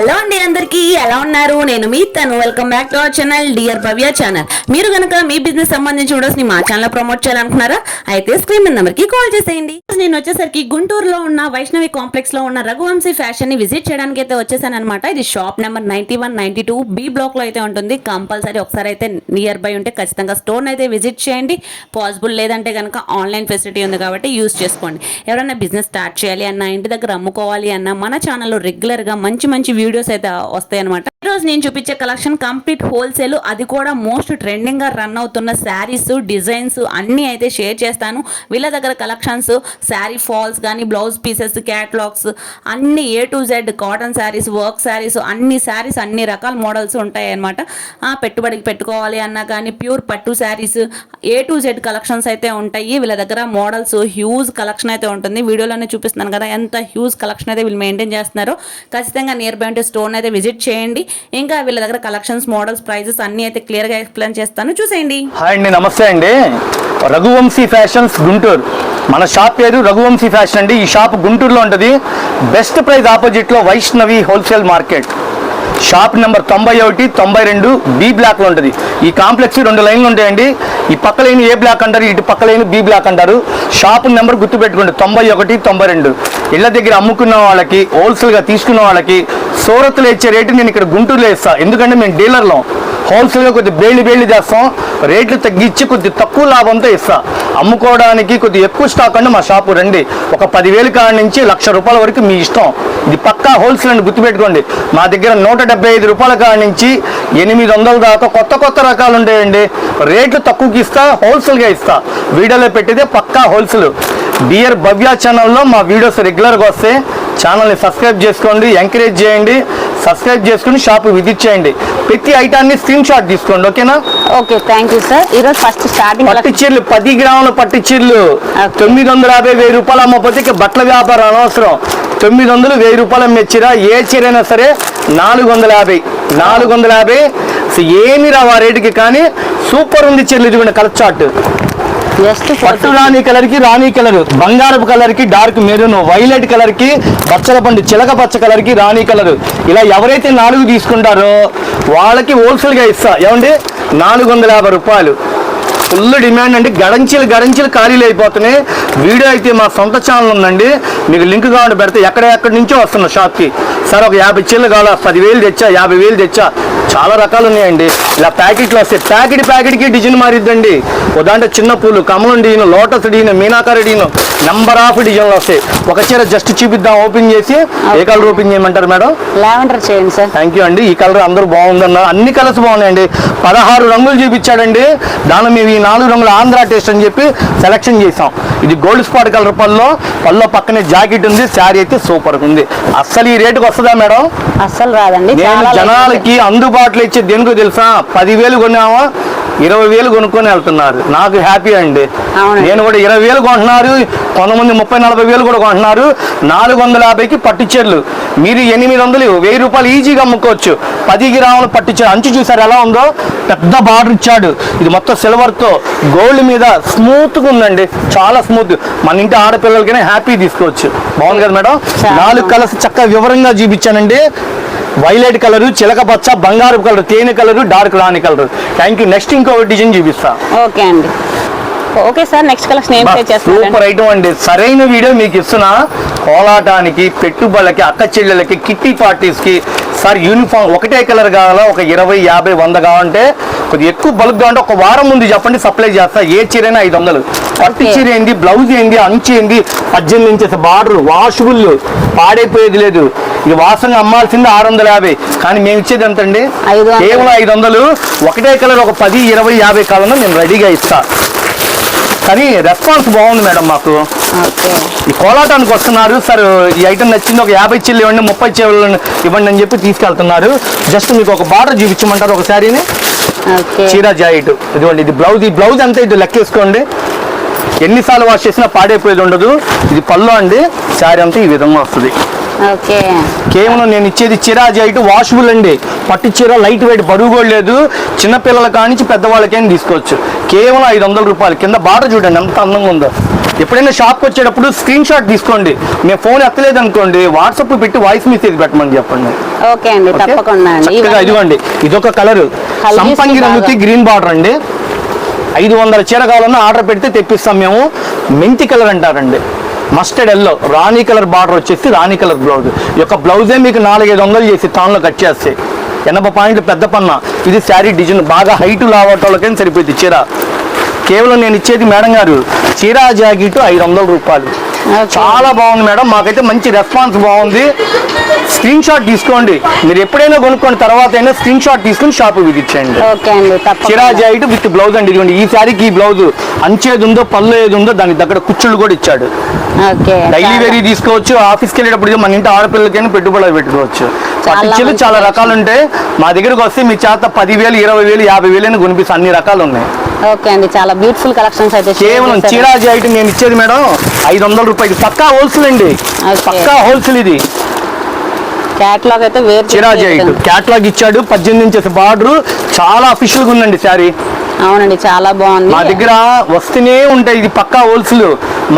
Hello అండి అందరికీ ఎలా ఉన్నారు? నేను మీ తను. Welcome back to our channel dear Bhavya channel మీరు కనుక మీ బిజినెస్ సంబంధించి వీడియోస్ని మా ఛానల్ ప్రమోట్ చేయాలనుకున్నారా అయితే స్క్రీన్ నెంబర్కి కాల్ చేసేయండి. నేను వచ్చేసరికి గుంటూరులో ఉన్న వైష్ణవి కాంప్లెక్స్లో ఉన్న రఘువంశీ ఫ్యాషన్ని విజిట్ చేయడానికి అయితే వచ్చేసాను అనమాట ఇది shop number ninety one ninety two B బ్లాక్లో అయితే ఉంటుంది. కంపల్సరీ ఒకసారి అయితే నియర్ బై ఉంటే ఖచ్చితంగా స్టోర్ అయితే విజిట్ చేయండి. పాసిబుల్ లేదంటే కనుక ఆన్లైన్ ఫెసిలిటీ ఉంది కాబట్టి యూస్ చేసుకోండి. ఎవరైనా బిజినెస్ స్టార్ట్ చేయాలి అన్న ఇంటి దగ్గర అమ్ముకోవాలి అన్న మన ఛానల్లో రెగ్యులర్గా మంచి మంచి వీడియోస్ అయితే వస్తాయన్నమాట. ఈరోజు నేను చూపించే కలెక్షన్ కంప్లీట్ హోల్సేల్ అది కూడా మోస్ట్ ట్రెండింగ్గా రన్ అవుతున్న శారీస్ డిజైన్స్ అన్నీ అయితే షేర్ చేస్తాను. వీళ్ళ దగ్గర కలెక్షన్స్ శారీ ఫాల్స్ కానీ బ్లౌజ్ పీసెస్ క్యాటలాగ్స్ అన్ని A to Z cotton saris work saris అన్ని శారీస్ అన్ని రకాల మోడల్స్ ఉంటాయి అనమాట పెట్టుబడికి పెట్టుకోవాలి అన్నా కానీ ప్యూర్ పట్టు saris A to Z collections అయితే ఉంటాయి. వీళ్ళ దగ్గర మోడల్స్ హ్యూజ్ కలెక్షన్ అయితే ఉంటుంది. వీడియోలోనే చూపిస్తున్నాను కదా ఎంత హ్యూజ్ కలెక్షన్ అయితే వీళ్ళు మెయింటైన్ చేస్తున్నారో. ఖచ్చితంగా నియర్ బై ఉంటే స్టోన్ అయితే విజిట్ చేయండి. ఇంకా వీళ్ళ దగ్గర కలెక్షన్స్ మోడల్స్ ప్రైజెస్ అన్ని అయితే క్లియర్గా ఎక్స్ప్లెయిన్ చేస్తాను. చూసేయండి. హాయ్ అండి నమస్తే అండి. రఘువంశీ ఫ్యాషన్స్ గుంటూరు. మన షాప్ పేరు రఘువంశీ ఫ్యాషన్ అండి. ఈ షాప్ గుంటూరులో ఉంటుంది. బెస్ట్ ప్రైస్ ఆపోజిట్లో Vaishnavi wholesale market shop number తొంభై ఒకటి తొంభై రెండు బి బ్లాక్లో ఉంటుంది. ఈ కాంప్లెక్స్ రెండు లైన్లు ఉంటాయండి. ఈ పక్క లైన్ ఏ బ్లాక్ అంటారు ఇటు పక్క లైన్ బి బ్లాక్ అంటారు. షాప్ నెంబర్ గుర్తుపెట్టుకోండి తొంభై ఒకటి తొంభై రెండు. ఇళ్ళ దగ్గర అమ్ముకున్న వాళ్ళకి హోల్సేల్గా తీసుకున్న వాళ్ళకి సూరత్లో ఇచ్చే రేటు నేను ఇక్కడ గుంటూరులో ఇస్తాను ఎందుకంటే మేము డీలర్లో. హోల్సేల్గా కొద్ది బేళ్ళు బేళ్ళు చేస్తాం. రేట్లు తగ్గించి కొద్ది తక్కువ లాభంతో ఇస్తా. అమ్ముకోవడానికి కొద్ది ఎక్కువ స్టాక్ అంటే మా షాపు. రండి. ఒక పదివేలు కాడ నుంచి లక్ష రూపాయల వరకు మీ ఇష్టం. ఇది పక్కా హోల్సేల్ అని గుర్తుపెట్టుకోండి. మా దగ్గర నూట డెబ్బై ఐదు రూపాయల కాడ నుంచి ఎనిమిది వందల దాకా కొత్త కొత్త రకాలు ఉంటాయండి. రేట్లు తక్కువకి ఇస్తా హోల్సేల్గా ఇస్తా. వీడియోలో పెట్టేదే పక్కా హోల్సేల్. డియర్ భవ్య ఛానల్లో మా వీడియోస్ రెగ్యులర్గా వస్తే ఛానల్ని సబ్స్క్రైబ్ చేసుకోండి ఎంకరేజ్ చేయండి సబ్స్క్రైబ్ చేసుకుని షాప్ విజిట్ చేయండి. ప్రతి ఐటాన్ని స్క్రీన్ షాట్ తీసుకోండి ఓకేనా? Okay thank you sir. ఈరోజు ఫస్ట్ స్టార్టింగ్ పట్టు చీరలు పది గ్రాముల పట్టు చీరలు. తొమ్మిది వందల యాభై వెయ్యి రూపాయలు అమ్మకపోతే ఇక బట్టల వ్యాపారం అనవసరం. తొమ్మిది వందలు వెయ్యి రూపాయలు అమ్మే చీర ఏ చీర అయినా సరే నాలుగు వందల యాభై. నాలుగు వందల యాభై ఏమి రావు ఆ రేటుకి కానీ సూపర్ ఉంది చీరలు ఇదిగోండి కలర్ చార్ట్. జస్ట్ పట్టు రాణి కలర్కి రాణి కలర్. బంగారపు కలర్కి డార్క్ మెరూన్ వైలెట్ కలర్కి పచ్చల పండు చిలక పచ్చ కలర్కి రాణి కలర్. ఇలా ఎవరైతే నాలుగు తీసుకుంటారో వాళ్ళకి హోల్సేల్గా ఇస్తా. ఏమండి? నాలుగు వందల యాభై రూపాయలు. ఫుల్ డిమాండ్ అండి. గడంచీలు గడంచీలు ఖాళీలు అయిపోతున్నాయి. వీడియో అయితే మా సొంత ఛానల్ ఉందండి. మీకు లింక్ కావాలంటే పెడితే ఎక్కడ ఎక్కడి నుంచో వస్తున్నా షాప్కి. సార్ ఒక యాభై చీరలు కావాలా? పదివేలు తెచ్చా? యాభై వేలు తెచ్చా? చాలా రకాలు ఉన్నాయండి. ఇలా ప్యాకెట్లు వస్తాయి ప్యాకెట్ ప్యాకెట్కి డిజైన్ మారిద్దండి. దాంట్లో చిన్న పూలు కమలం design lotus design meenakari design number of డిజైన్లు వస్తాయి. ఒక చీర జస్ట్ చూపిద్దాం ఓపెన్ చేసి ఏ కలర్ ఓపెన్ చేయమంటారు మేడం? లావెండర్ చేయండి సార్. థ్యాంక్ యూ అండి. ఈ కలర్ అందరూ బాగుందన్నారు అన్ని కలర్స్ బాగున్నాయండి. పదహారు రంగులు చూపించాడండి. దానిలో మేము ఈ నాలుగు రంగులు ఆంధ్ర టేస్ట్ అని చెప్పి సెలెక్షన్ చేసాం ఇది గోల్డ్ స్పాట్ కలర్ పల్లో పల్లో పక్కనే జాకెట్ ఉంది శారీ అయితే సూపర్ ఉంది. అస్సలు ఈ రేటుకి వస్తుందా మేడం? అస్సలు రాదండి. నేను చాలా అందుబాటులో ఇచ్చే దేనికో తెలుసా? పదివేలు కొన్నామా ఇరవై వేలు కొనుక్కొని వెళ్తున్నారు. నాకు హ్యాపీ అండి. నేను కూడా ఇరవై వేలు కొంటున్నారు. కొంతమంది ముప్పై నలభై వేలు కూడా కొంటున్నారు. నాలుగు వందల యాభైకి పట్టు చీరలు మీరు ఎనిమిది వందలు వెయ్యి రూపాయలు ఈజీగా అమ్ముకోవచ్చు. పది గ్రాములు పట్టు చీర అంచు చూసారు ఎలా ఉందో? పెద్ద బార్డర్ ఇచ్చాడు. ఇది మొత్తం సిల్వర్తో గోల్డ్ మీద స్మూత్గా ఉందండి. చాలా స్మూత్ మన ఇంటి ఆడపిల్లలకైనా హ్యాపీ తీసుకోవచ్చు. బాగుంది కదా మేడం? నాలుగు కలర్స్ చక్కగా వివరంగా చూపించానండి. వైలెట్ కలర్ చిలక పచ్చ బంగారు కలర్ తేనె కలర్ డార్క్ రాణి కలర్. థ్యాంక్ యూ నెక్స్ట్ ఇంకో డిజైన్ చూపిస్తా. ఓకే అండి. ఓకే సార్ నెక్స్ట్ కలెక్షన్ ఏం సూపర్ ఐటమ్ అండి. సరైన వీడియో మీకు ఇస్తున్నా. కోలాటానికి పెట్టుబడులకి అక్క చెల్లెలకి కిట్టి పార్టీస్కి సార్ యూనిఫామ్ ఒకటే కలర్ కావాలా? ఒక ఇరవై యాభై వంద కావాలంటే కొద్దిగా ఎక్కువ బల్క్ కావాలంటే ఒక వారం ముందు చెప్పండి సప్లై చేస్తా. ఏ చీరైనా ఐదు వందలు. పట్టు. చీర ఏంది బ్లౌజ్ ఏంది అంచు ఏంది పద్దెనిమిది ఇంచెస్ బార్డర్ వాషబుల్ పాడైపోయేది లేదు. ఇది వాసంగా అమ్మాల్సింది ఆరు వందల యాభై. కానీ మేము ఇచ్చేది ఎంత అండి. కేవలం ఐదు వందలు. ఒకటే కలర్ ఒక పది ఇరవై యాభై కావాలన్నా నేను రెడీగా ఇస్తా. కానీ రెస్పాన్స్ బాగుంది మేడం మాకు. ఈ కోలాటానికి వస్తున్నారు. సార్ ఈ ఐటమ్ నచ్చింది ఒక యాభై చిల్లు ఇవ్వండి ముప్పై చిల్లు ఇవ్వండి అని చెప్పి తీసుకెళ్తున్నారు. జస్ట్ మీకు ఒక బార్డర్ చూపించమంటారు ఒక శారీని? చీర జాయిట్ ఇదిగోండి ఇది బ్లౌజ్ ఈ బ్లౌజ్ అంతా ఇది లెక్కేసుకోండి. ఎన్నిసార్లు వాష్ చేసినా పాడైపోయేది ఉండదు. ఇది పళ్ళు అండి శారీ అంతా ఈ విధంగా వస్తుంది. కేవలం నేను ఇచ్చేది చీర జైట్ వాషబుల్ అండి. పట్టు చీర లైట్ వెయిట్ బరువు కూడా లేదు. చిన్నపిల్లల కానించి పెద్దవాళ్ళకైనా తీసుకోవచ్చు. కేవలం ఐదు వందల రూపాయలు. కింద బార్డర్ చూడండి ఎంత అందంగా ఉందో. ఎప్పుడైనా షాప్కి వచ్చేటప్పుడు స్క్రీన్ షాట్ తీసుకోండి. మేము ఫోన్ ఎత్తలేదు అనుకోండి వాట్సాప్ పెట్టి వాయిస్ మెసేజ్ పెట్టమని చెప్పండి. ఓకే అండి? తప్పకుండా ఇదిగోండి ఇదొక కలర్ సంపంగి. రంగుకి గ్రీన్ బార్డర్ అండి. ఐదు వందల చీర కావాలన్నా ఆర్డర్ పెడితే తెప్పిస్తాం మేము. మెంతి కలర్ అంటారండి. మస్టర్డ్ ఎల్లో రాణి కలర్ బార్డర్ వచ్చేసి రాణి కలర్ బ్లౌజ్. ఈ యొక్క బ్లౌజే మీకు నాలుగైదు వందలు చేసి తాన్లో కట్ చేస్తాయి. ఎనభై పాయింట్ పెద్ద పన్న. ఇది శారీ డిజైన్. బాగా హైట్ లావటోళ్ళకైనా సరిపోయింది చీర. కేవలం నేను ఇచ్చేది మేడం గారు చీర జాకెట్ ఐదు వందల రూపాయలు. చాలా బాగుంది మేడం. మాకైతే మంచి రెస్పాన్స్ బాగుంది. స్క్రీన్ షాట్ తీసుకోండి. మీరు ఎప్పుడైనా కొనుక్కోండి తర్వాత అయినా స్క్రీన్ షాట్ తీసుకుని షాప్ విజిట్ చేయండి. ఓకే అండి తప్పకుండా. చిరాజాయిట్ విత్ బ్లౌజ్ అండి. ఇదిగోండి ఈ శారీకి ఈ బ్లౌజ్. అంచేది ఉందో పళ్ళు ఏది ఉందో దానికి దగ్గర కుచ్చుళ్ళు కూడా ఇచ్చాడు. డైలీ వేరీ తీసుకోవచ్చు. ఆఫీస్కి వెళ్ళేటప్పుడు మన ఇంటి ఆడపిల్లలకైనా పెట్టుబడులు పెట్టుకోవచ్చు. పట్టించలు చాలా. రకాలు ఉంటాయి మా దగ్గరకు వస్తే మీ చేత పదివేలు ఇరవై వేలు యాభై వేలు అని కొనిపిస్తాను అన్ని రకాలు ఉన్నాయి. ఓకే అండి చాలా బ్యూటిఫుల్ కలెక్షన్స్ అయితే కేవలం. చీరాజీ ఐటమ్ నేను ఇచ్చేది మేడం ఐదు వందల రూపాయలు. పక్కా హోల్సేల్ అండి. పక్కా హోల్సేల్ ఇది. క్యాట్లాగ్ అయితే వేరు చిరాజీ. క్యాట్లాగ్ ఇచ్చాడు పద్దెనిమిది ఇంచెస్ బార్డర్ చాలా అఫీషియల్గా ఉందండి శారీ. అవునండి చాలా బాగుంది. మా దగ్గర వస్తూనే ఉంటాయి ఇది పక్కా హోల్సేల్.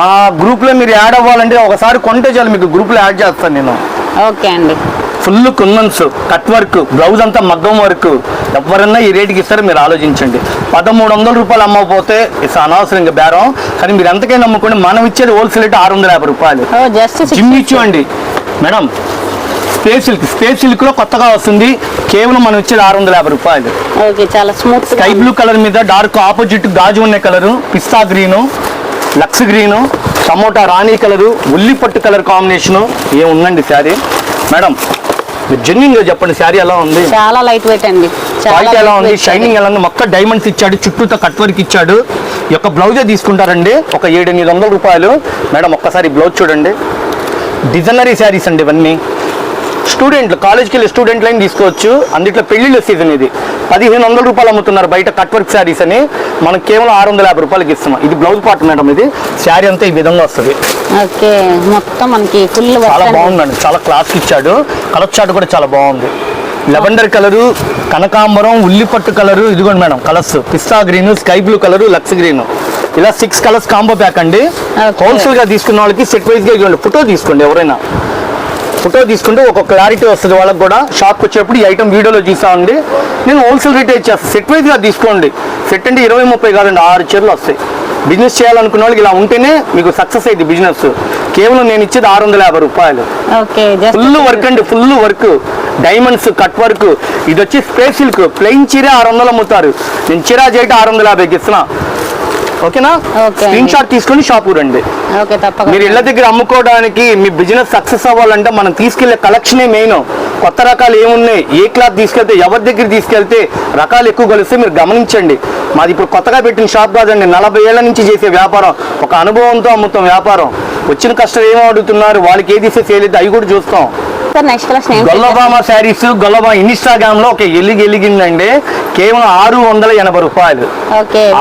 మా గ్రూప్లో మీరు యాడ్ అవ్వాలంటే ఒకసారి కొంటే చాలు మీకు గ్రూప్లో యాడ్ చేస్తాను నేను. ఓకే అండి. ఫుల్ కుందన్స్ కట్ వర్క్ బ్లౌజ్ అంతా మగ్గం వర్క్. ఎవరన్నా ఈ రేటుకి ఇస్తారో మీరు ఆలోచించండి. పదమూడు వందల రూపాయలు అమ్మకపోతే ఇట్స్ అనవసరం ఇంకా బేరం. కానీ మీరు ఎంతకైనా అమ్ముకోండి మనం ఇచ్చేది హోల్సేల్ అయితే ఆరు వందల యాభై రూపాయలు. జిమ్ ఇచ్చుకోండి మేడం స్పేస్ సిల్క్. స్పేస్ సిల్క్లో కొత్తగా వస్తుంది. కేవలం మనం ఇచ్చేది ఆరు వందల యాభై రూపాయలు. ఓకే చాలా స్మూత్ స్కై బ్లూ కలర్ మీద డార్క్ ఆపోజిట్ గాజు ఉన్న కలరు పిస్తా గ్రీను లక్స్ గ్రీను టమోటా రాణి కలరు ఉల్లి పట్టు కలర్ కాంబినేషను ఏముందండి శారీ? మేడం జెన్యున్గా చెప్పండి శారీ ఎలా ఉంది? చాలా లైట్ వెయిట్ అండి. క్వాలిటీ ఎలా ఉంది? షైనింగ్ ఎలా ఉంది? మొక్క డైమండ్స్ ఇచ్చాడు చుట్టూతో కట్ వర్క్ ఇచ్చాడు. ఈ యొక్క బ్లౌజే తీసుకుంటారండి? ఒక ఏడు ఎనిమిది వందల రూపాయలు. మేడం ఒక్కసారి బ్లౌజ్ చూడండి. డిజైనరీ శారీస్ అండి ఇవన్నీ. స్టూడెంట్లు కాలేజ్కి వెళ్ళి స్టూడెంట్లు అయినా తీసుకోవచ్చు. అందుట్లో పెళ్ళిళ్ళ సీజన్ ఇది. పదిహేను వందల రూపాయలు అమ్ముతున్నారు బయట కట్ వర్క్ శారీస్ అని. మనం కేవలం ఆరు వందల యాభై రూపాయలకి ఇస్తున్నాం. ఇది బ్లౌజ్ పార్ట్ మేడం ఇది. శారీ అంతా ఈ విధంగా వస్తుంది. ఓకే. మొత్తం మనకి ఫుల్ చాలా బాగుందండి. చాలా క్లాస్ ఇచ్చాడు. కలర్ చార్ట్ కూడా చాలా బాగుంది. లెవెండర్ కలరు కనకాంబరం ఉల్లిపట్టు కలరు ఇదిగోండి మేడం కలర్స్ పిస్తా green sky blue colour lux green ఇలా సిక్స్ కలర్స్ కాంబో ప్యాక్ అండి. హోల్సేల్గా తీసుకున్న వాళ్ళకి సెట్ వైజ్గా ఇవ్వండి. ఫోటో తీసుకోండి ఎవరైనా. ఫోటో తీసుకుంటే ఒక క్లారిటీ వస్తుంది వాళ్ళకి కూడా. షాప్కి వచ్చేప్పుడు ఈ ఐటమ్ వీడియోలో చూసామండి నేను హోల్సేల్ రేట్ ఇచ్చేస్తాను సెట్ వైజ్గా తీసుకోండి. సెట్ అంటే ఇరవై ముప్పై కాదండి ఆరు చీరలు వస్తాయి. బిజినెస్ చేయాలనుకున్న వాళ్ళకి ఇలా ఉంటేనే మీకు సక్సెస్ అయింది బిజినెస్ కేవలం నేను ఇచ్చేది ఆరు వందల యాభై రూపాయలు. ఫుల్ వర్క్ అండి full work diamonds cut work ఇది వచ్చి స్పేస్ సిల్క్ ప్లెయిన్ చీర ఆరు వందలు అమ్ముతారు. నేను చీర చేయటం ఆరు వందల యాభైకి ఇస్తున్నా. ఓకేనా. స్క్రీన్ షాట్ తీసుకొని షాప్ రండి. మీరు ఇళ్ళ దగ్గర అమ్ముకోవడానికి మీ బిజినెస్ సక్సెస్ అవ్వాలంటే మనం తీసుకెళ్ళే కలెక్షనే మెయిన్ కొత్త రకాలు ఏమున్నాయి? ఏ క్లాత్ తీసుకెళ్తే ఎవరి దగ్గర తీసుకెళ్తే రకాలు ఎక్కువ కలిస్తే మీరు గమనించండి. మాది ఇప్పుడు కొత్తగా పెట్టిన షాప్ కాదండి నలభై ఏళ్ళ నుంచి చేసే వ్యాపారం. ఒక అనుభవంతో అమ్ముతాం వ్యాపారం. వచ్చిన కష్టం ఏమో అడుగుతున్నారు? వాళ్ళకి ఏది ఇస్తే చేయలేదు అవి కూడా చూస్తాం. గొల్లబామ శారీస్ గొల్లబామ ఇన్స్టాగ్రామ్లో ఒక ఎలిగి ఎలిగిందండి. కేవలం ఆరు వందల ఎనభై రూపాయలు.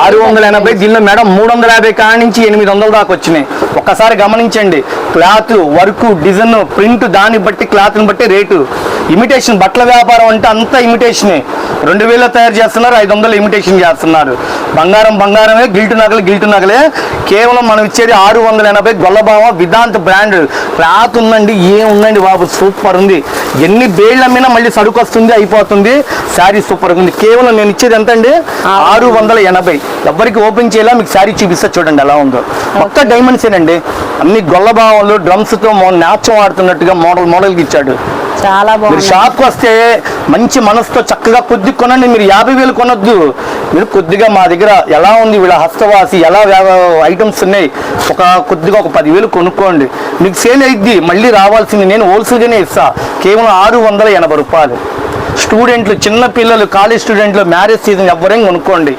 ఆరు వందల ఎనభై దీనిలో మేడం మూడు వందల యాభై కాడి నుంచి ఎనిమిది వందల దాకా వచ్చినాయి. ఒక్కసారి గమనించండి క్లాత్ వర్క్ డిజైన్ ప్రింట్ దాన్ని బట్టి క్లాత్ని బట్టి రేటు. ఇమిటేషన్ బట్టల వ్యాపారం అంటే అంతా ఇమిటేషనే. రెండు వేల తయారు చేస్తున్నారు ఐదు వందలు ఇమిటేషన్ చేస్తున్నారు. బంగారం బంగారమే గిల్టు నగలు గిల్టు నగలే. కేవలం మనం ఇచ్చేది ఆరు వందల ఎనభై గొల్లబావ విదాంత్ బ్రాండ్. క్లాత్ ఉందండి ఏం ఉందండి బాబు సూపర్ ఉంది. ఎన్ని బేళ్ళు అమ్మినా మళ్ళీ సరుకు వస్తుంది అయిపోతుంది. శారీ సూపర్ ఉంది. కేవలం నేను ఇచ్చేది ఎంత అండి ఆరు వందల ఎనభై. ఎవరికి ఓపెన్ చేయాలా మీకు శారీ చూపిస్తా చూడండి ఎలా ఉందో. మొత్తం డైమండ్స్ ఏనండి. అన్ని గొల్లభావాలు డ్రమ్స్తో నాచం ఆడుతున్నట్టుగా మోడల్ మోడల్కి ఇచ్చాడు. చాలా బాగుంది. షాప్కి వస్తే మంచి మనసుతో చక్కగా కొద్ది కొనండి. మీరు యాభై వేలు కొనొద్దు. మీరు కొద్దిగా మా దగ్గర ఎలా ఉంది వీళ్ళ హస్తవాసి ఎలా ఐటమ్స్ ఉన్నాయి? ఒక కొద్దిగా ఒక పదివేలు కొనుక్కోండి. మీకు సేల్ అయిద్ది మళ్ళీ రావాల్సింది నేను హోల్సేల్గానే ఇస్తా. కేవలం ఆరు వందల ఎనభై రూపాయలు. స్టూడెంట్లు చిన్న పిల్లలు కాలేజ్ స్టూడెంట్లు మ్యారేజ్ సీజన్ ఎవరైనా కొనుక్కోండి.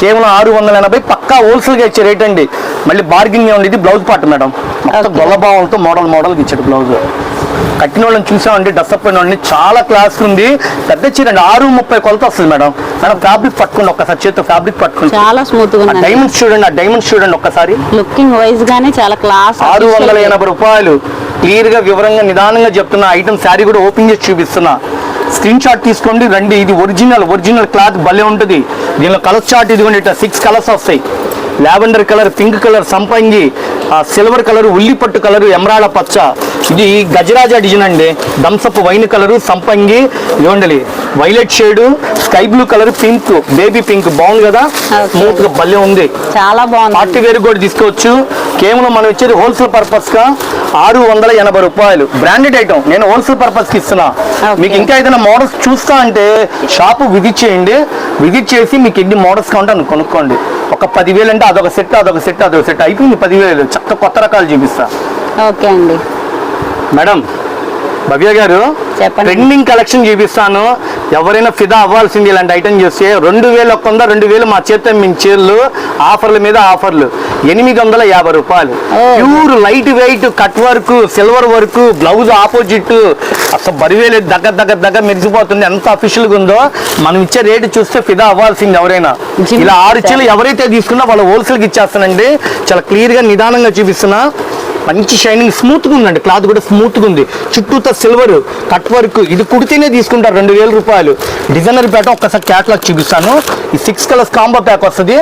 కేవలం ఆరు వందల ఎనభై పక్కా హోల్సేల్గా ఇచ్చే రేట్ అండి. మళ్ళీ బార్గింగ్ ఇది బ్లౌజ్ పార్ట్ మేడం మొత్తం. గొల్లభావంతో మోడల్ మోడల్కి ఇచ్చాడు బ్లౌజ్ కట్టిన వాళ్ళని చూసామంటే డస్అప్ అయిన వాళ్ళని చాలా క్లాస్ ఉంది. పెద్ద చీర అండి ఆరు ముప్పై కొలత వస్తుంది మేడం. మేడం ఫ్యాబ్రిక్ పట్టుకోండి ఒక్కసారి చేతితో ఫ్యాబ్రిక్ పట్టుకోండి. చాలా స్మూత్గా డైమండ్స్ చూడండి ఆ డైమండ్స్ చూడండి ఒక్కసారి. లుకింగ్ వైజ్ గానే చాలా క్లాస్ ఆరు వందల ఎనభై రూపాయలు. క్లియర్గా వివరంగా నిదానంగా చెప్తున్నా ఐటమ్ శారీ కూడా ఓపెన్ చేసి చూపిస్తున్నా. స్క్రీన్ షాట్ తీసుకోండి రండి. ఇది ఒరిజినల్ ఒరిజినల్ క్లాత్ భలే ఉంటుంది. దీనిలో కలర్ చార్ట్ ఇదిగోండి ఇట్లా సిక్స్ కలర్స్ వస్తాయి. లావెండర్ కలర్ పింక్ కలర్ సంపంగి ఆ సిల్వర్ కలర్ ఉల్లిపట్టు కలర్ ఎమరాడ పచ్చ. ఇది గజరాజ డిజైన్ అండి. థమ్సప్ వైన్ కలర్ సంపంగి ఇదిగోండి violet shade sky blue colour pink baby pink. బాగుంది కదా. స్మూత్గా భలే ఉంది. చాలా బాగుంది. పార్టీ వేర్ కూడా తీసుకోవచ్చు. కేవలం మనం ఇచ్చేది హోల్సేల్ పర్పస్గా ఆరు వందల ఎనభై రూపాయలు. Branded item. నేను హోల్సేల్ పర్పస్కి ఇస్తున్నా. మీకు ఇంకా ఏదైనా మోడల్స్ చూస్తా అంటే షాప్ విజిట్ చేయండి. విజిట్ చేసి మీకు ఎన్ని మోడల్స్ కావాలంటే కొనుక్కోండి. ఒక పదివేలు అంటే అదొక సెట్ అదొక సెట్ అదొక సెట్. అయిపోయింది పదివేలు. చక్క కొత్త రకాలు చూపిస్తా. ఓకే అండి. మేడం భవ్య గారు. ట్రెండింగ్ కలెక్షన్ చూపిస్తాను. ఎవరైనా ఫిదా అవ్వాల్సింది ఇలాంటి ఐటమ్ చేస్తే రెండు వేలు ఒక్క వంద రెండు వేలు మా చేత మేము చీరలు ఆఫర్ల మీద ఆఫర్లు. ఎనిమిది వందల యాభై రూపాయలు. Pure light weight cut work silver work blouse opposite. అసలు బరివేలు దగ్గర దగ్గర దగ్గర మెరిసిపోతుంది. ఎంత అఫీషియల్గా ఉందో. మనం ఇచ్చే రేటు చూస్తే ఫిదా అవ్వాల్సింది ఎవరైనా. ఇలా ఆరు. చీరలు ఎవరైతే తీసుకున్నా వాళ్ళు హోల్సేల్కి ఇచ్చేస్తానండి. చాలా క్లియర్గా నిదానంగా చూపిస్తున్నా. మంచి షైనింగ్ స్మూత్గా ఉందండి. క్లాత్ కూడా స్మూత్గా ఉంది. చుట్టూతో సిల్వర్ కట్ వర్క్ ఇది కుడితేనే తీసుకుంటారు. రెండు వేల రూపాయలు. డిజైనర్ ప్యాట్ ఒక్కసారి క్యాట్లాగ్ చూపిస్తాను. ఈ సిక్స్ కలర్స్ కాంబో ప్యాక్ వస్తుంది.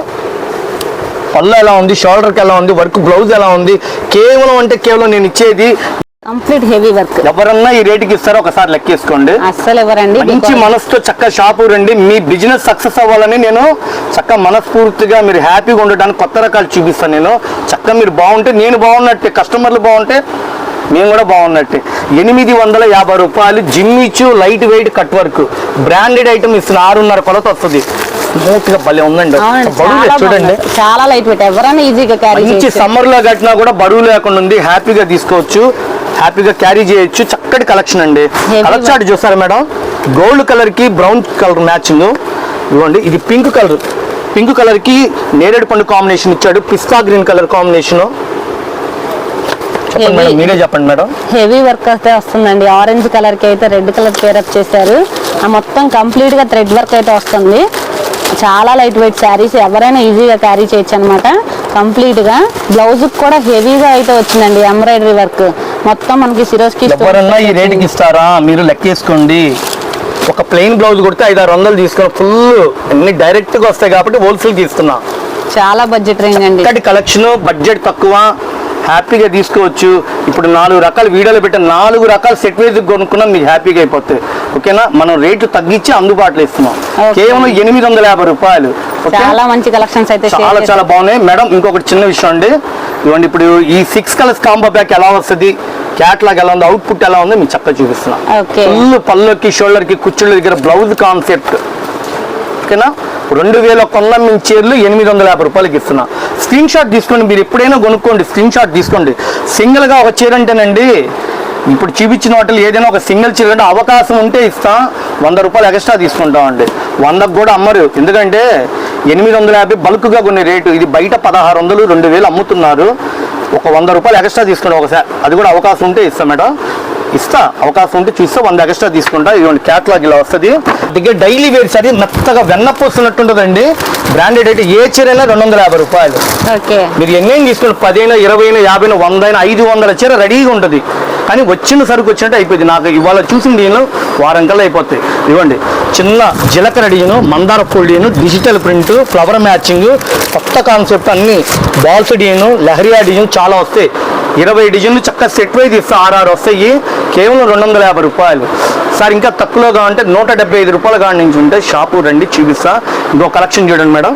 పళ్ళు ఎలా ఉంది? షోల్డర్కి ఎలా ఉంది? వర్క్ బ్లౌజ్ ఎలా ఉంది? కేవలం అంటే కేవలం నేను ఇచ్చేది కంప్లీట్ హెవీ వర్క్. ఎవరన్నా ఈ రేటుకి ఇస్తారో ఒకసారి లెక్కేసుకోండి అస్సలు ఎవరండి మంచి మనసుతో చక్క షాపు రండి మీ బిజినెస్ సక్సెస్ అవ్వాలని నేను చక్క మనస్ఫూర్తిగా మీరు హ్యాపీగా ఉండడానికి కొత్త రకాలు చూపిస్తాను నేను. చక్క మీరు బాగుంటే నేను బాగున్నట్టే కస్టమర్లు బాగుంటే మేము కూడా బాగున్నట్టే. ఎనిమిది వందల యాభై రూపాయలు జిమ్ ఇచ్చు light weight cut work. Branded item ఇస్తున్న ఆరున్నర కొలత వస్తుంది. భలే ఉందండి. బరువు చాలా చూడండి. చాలా లైట్ వెయిట్. ఎవరైనా ఈజీగా క్యారీ మంచి సమ్మర్లో కట్టినా కూడా బరువు లేకుండా ఉంది. హ్యాపీగా తీసుకోవచ్చు. హ్యాపీగా క్యారీ చేయొచ్చు. చక్కటి కలెక్షన్ అండి. కలర్ చార్ట్ చూసారా మేడం? గోల్డ్ కలర్కి బ్రౌన్ కలర్ మ్యాచింగ్. ఇవ్వండి ఇది పింక్ కలర్. పింక్ కలర్కి నేరేడు పండు కాంబినేషన్ ఇచ్చాడు. పిస్తా గ్రీన్ కలర్ కాంబినేషన్. మేడం మీరే చెప్పండి మేడం. హెవీ వర్క్ అయితే వస్తుందండి. ఆరెంజ్ కలర్కి అయితే రెడ్ కలర్ పేరప్ చేశారు. ఆ మొత్తం కంప్లీట్గా థ్రెడ్ వర్క్ అయితే వస్తుంది. చాలా లైట్ వెయిట్ శారీస్ ఎవరైనా ఈజీగా క్యారీ చేయొచ్చు అనమాట కంప్లీట్గా. బ్లౌజ్ కూడా హెవీగా అయితే వచ్చిందండి ఎంబ్రాయిడరీ వర్క్ మొత్తం మనకి సిరోస్కి ఎవరన్నా ఈ రేటుకి ఇస్తారా? మీరు లెక్కేసుకోండి. ఒక ప్లెయిన్ బ్లౌజ్ కొడితే ఐదు ఆరు వందలు తీసుకుని ఫుల్ అన్ని డైరెక్ట్గా వస్తాయి కాబట్టి హోల్సేల్ తీసుకున్నా చాలా బడ్జెట్ రేంజ్ అండి. చక్కటి కలెక్షన్ బడ్జెట్ తక్కువ హ్యాపీగా తీసుకోవచ్చు. ఇప్పుడు నాలుగు రకాల వీడియోలు పెట్టిన నాలుగు రకాల సెట్ వైజ్ కొనుక్కున్నా మీకు హ్యాపీగా అయిపోతాయి. ఓకేనా మనం రేటు తగ్గించి అందుబాటులో ఇస్తున్నాం. కేవలం ఎనిమిది వందల యాభై రూపాయలు. చాలా మంచి కలెక్షన్స్ అయితే చాలా. చాలా బాగున్నాయి. మేడం ఇంకొకటి చిన్న విషయం అండి. ఇవ్వండి ఇప్పుడు ఈ సిక్స్ కలర్స్ కాంబో బ్యాక్ ఎలా వస్తుంది? క్యాట్లాగ్ ఎలా ఉంది? అవుట్పుట్ ఎలా ఉంది? మీకు చక్కగా చూపిస్తున్నా. ఓకే ఫుల్ పళ్ళకి షోల్డర్కి కుచ్చుళ్ళ దగ్గర బ్లౌజ్ కాన్సెప్ట్ ఓకేనా రెండు వేల కొంద మీ చీరలు ఎనిమిది వందల యాభై రూపాయలకి ఇస్తున్నా. స్క్రీన్ షాట్ తీసుకోండి మీరు ఎప్పుడైనా కొనుక్కోండి స్క్రీన్ షాట్ తీసుకోండి. సింగిల్గా ఒక చీర అంటేనండి ఇప్పుడు చూపించిన వాటిలో ఏదైనా ఒక సింగిల్ చీర అంటే అవకాశం ఉంటే ఇస్తాం. వంద రూపాయలు ఎక్స్ట్రా తీసుకుంటామండి. వందకు కూడా అమ్మరు. ఎందుకంటే ఎనిమిది వందల యాభై బల్క్గా కొన్ని రేటు. ఇది బయట పదహారు వందలు రెండు వేలు అమ్ముతున్నారు. ఒక వంద రూపాయలు ఎక్స్ట్రా తీసుకోండి ఒకసారి. అది కూడా అవకాశం ఉంటే ఇస్తాం మేడం. ఇస్తా. అవకాశం ఉంటే చూస్తే వంద ఎక్స్ట్రా తీసుకుంటా. ఇదిగోండి క్యాట్లాగ్ ఇలా వస్తుంది. దగ్గర డైలీ వేర్ సరే మెత్తగా వెన్న పోస్తున్నట్టుంటుందండి. బ్రాండెడ్ అయితే ఏ చీర అయినా రెండు వందల యాభై రూపాయలు. మీరు ఎన్నేం తీసుకుని పదైనా ఇరవైనా యాభైనా వందైనా ఐదు వందల చీర రెడీగా ఉంటుంది. కానీ వచ్చిన సరుకు వచ్చినట్టు అయిపోయింది. నాకు ఇవాళ చూసిన దీనిలో వారం కల్లా అయిపోతాయి. ఇవ్వండి. చిన్న జీలకర్ర డిజైన్ మందార పూల design digital print flower matching కొత్త కాన్సెప్ట్ అన్ని బాల్స్ డిజైన్ లహరియా డిజైన్ చాలా వస్తాయి. ఇరవై డిజైన్లు చక్కగా సెట్ వైజ్ ఇస్తే ఆరు వస్తాయి. కేవలం రెండు వందల యాభై రూపాయలు. సార్ ఇంకా తక్కువగా ఉంటే నూట డెబ్బై ఐదు రూపాయల కాడి నుంచి ఉంటే షాపు రండి చూపిస్తా. ఇంకో కలెక్షన్ చూడండి మేడం.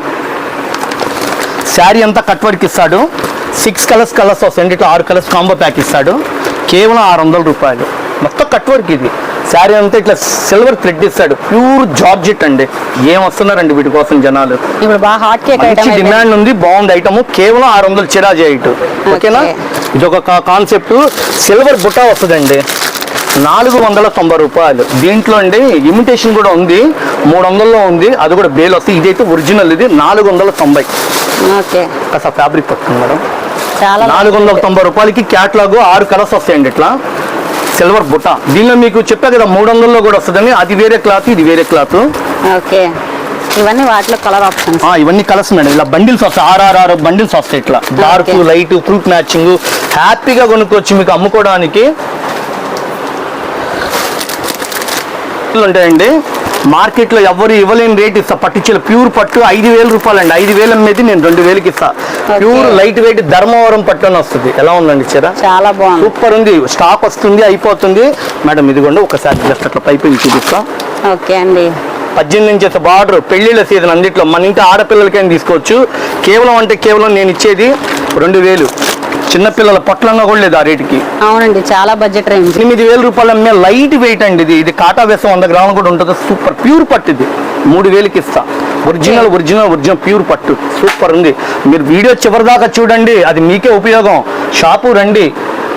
శారీ అంతా కట్ వర్క్ ఇస్తాడు. సిక్స్ కలర్స్ కలర్స్ వస్తాయి. ఇట్లా ఆరు కలర్స్ కాంబో ప్యాక్ ఇస్తాడు. కేవలం ఆరు వందల రూపాయలు. మొత్తం కట్ వర్క్ ఇది. శారీ అంతా ఇట్లా సిల్వర్ థ్రెడ్ ఇస్తాడు. ప్యూర్ జార్జెట్ అండి. ఏం వస్తున్నారండి వీటి కోసం జనాలు? ఇప్పుడు బాగా హాట్ కేక్ మంచి డిమాండ్ ఉంది బాగుంది ఐటమ్ కేవలం ఆరు వందలు చిరాజీ ఐటు ఓకేనా? ఇది ఒక కాన్సెప్ట్ సిల్వర్ బుట్ట వస్తుందండి. నాలుగు వందల తొంభై రూపాయలు. దీంట్లో అండి ఇమిటేషన్ కూడా ఉంది. మూడు వందల్లో ఉంది. అది కూడా బేల్ వస్తుంది. ఇదైతే ఒరిజినల్ ఇది. నాలుగు వందల తొంభై. కాస్త ఫ్యాబ్రిక్ పడుతుంది మేడం. నాలుగు వందల తొంభై రూపాయలకి క్యాట్లాగ్ ఆరు కలర్స్ వస్తాయండి ఇట్లా. సిల్వర్ బుట్ట. దీనిలో మీకు చెప్పా కదా మూడు వందల్లో కూడా వస్తుందని. అది వేరే క్లాత్ ఇది వేరే క్లాత్ ఓకే. ఇవన్నీ వాటిలో కలర్ ఆప్షన్స్ ఇవన్నీ కలర్స్ మేడం ఇలా బండిల్స్ వస్తాయి. ఆర్ఆర్ఆర్ బండిల్స్ వస్తాయి ఇట్లా. డార్క్. లైట్ ఫ్రూట్ మ్యాచింగ్ హ్యాపీగా కొనుక్కోవచ్చు మీకు అమ్ముకోవడానికి. ఉంటాయండి. మార్కెట్లో ఎవరు ఇవ్వలేని రేట్ ఇస్తా. పట్టించిన ప్యూర్ పట్టు ఐదు వేల రూపాయలు అండి ఐదు వేలు అమ్మేది నేను రెండు వేలకి ఇస్తా. ప్యూర్ లైట్ వెయిట్ ధర్మవరం పట్టు అని వస్తుంది. ఎలా ఉందండి చీర? చాలా బాగుంది. సూపర్ ఉంది. స్టాక్ వస్తుంది అయిపోతుంది. మేడం ఇదిగోండి ఒకసారి జస్ట్ అట్లా పైపు చూపిస్తా. ఓకే అండి. పద్దెనిమిది ఇంచెస్ బార్డర్ పెళ్ళిళ్ళ సీజన్ అన్నిట్లో. మన ఇంటి ఆడపిల్లలకైనా తీసుకోవచ్చు. కేవలం అంటే కేవలం నేను ఇచ్చేది రెండు వేలు. చిన్నపిల్లల పొట్లన్నా కూడా లేదు ఆ రేటుకి. అవునండి చాలా బడ్జెట్ రేంజ్. ఎనిమిది వేల రూపాయలు అమ్మే లైట్ వెయిట్ అండి ఇది. ఇది కాటా వేసం వంద గ్రాములు కూడా ఉంటుంది. సూపర్ ప్యూర్ పట్టు ఇది. మూడు వేలకి ఇస్తా. ఒరిజినల్ ఒరిజినల్ ఒరిజినల్ ప్యూర్ పట్టు. సూపర్ ఉంది. మీరు వీడియో చివరి దాకా చూడండి. అది మీకే ఉపయోగం. షాపు రండి.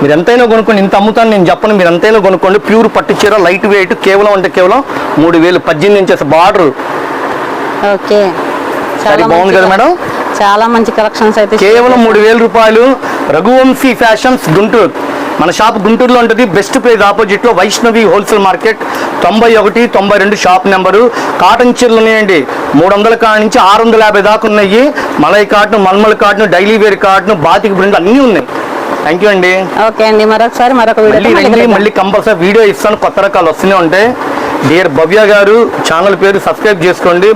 మీరు ఎంతైనా కొనుక్కోండి ఇంత అమ్ముతాను నేను చెప్పను. మీరు ఎంతైనా కొనుక్కోండి. ప్యూర్ పట్టు చీర లైట్ వెయిట్ కేవలం అంటే కేవలం మూడు వేలు. పద్దెనిమిది ఇంచెస్ బార్డర్. ఓకే. బాగుంది కదా మేడం? చాలా మంచి కలెక్షన్స్ అయితే కేవలం మూడు వేల రూపాయలు. రఘువంశీ ఫ్యాషన్స్ గుంటూరు. మన షాప్ గుంటూరులో ఉంటుంది. బెస్ట్ ప్రైజ్ ఆపోజిట్లో వైష్ణవి హోల్సేల్ మార్కెట్. తొంభై ఒకటి తొంభై రెండు షాప్ నెంబరు. కాటన్ చీరలు ఉన్నాయండి. మూడు వందల కాడ నుంచి ఆరు వందల యాభై దాకా ఉన్నాయి. మలై cotton mulmul cotton daily wear cotton batik print అన్నీ ఉన్నాయి. థ్యాంక్ యూ అండి. ఓకే అండి. మరొకసారి మరొక వీడియో మళ్ళీ కంపల్సరీ వీడియో ఇస్తాను. కొత్త రకాలు వస్తూనే ఉంటాయి. డియర్ భవ్య గారు ఛానల్ పేరు సబ్స్క్రైబ్ చేసుకోండి.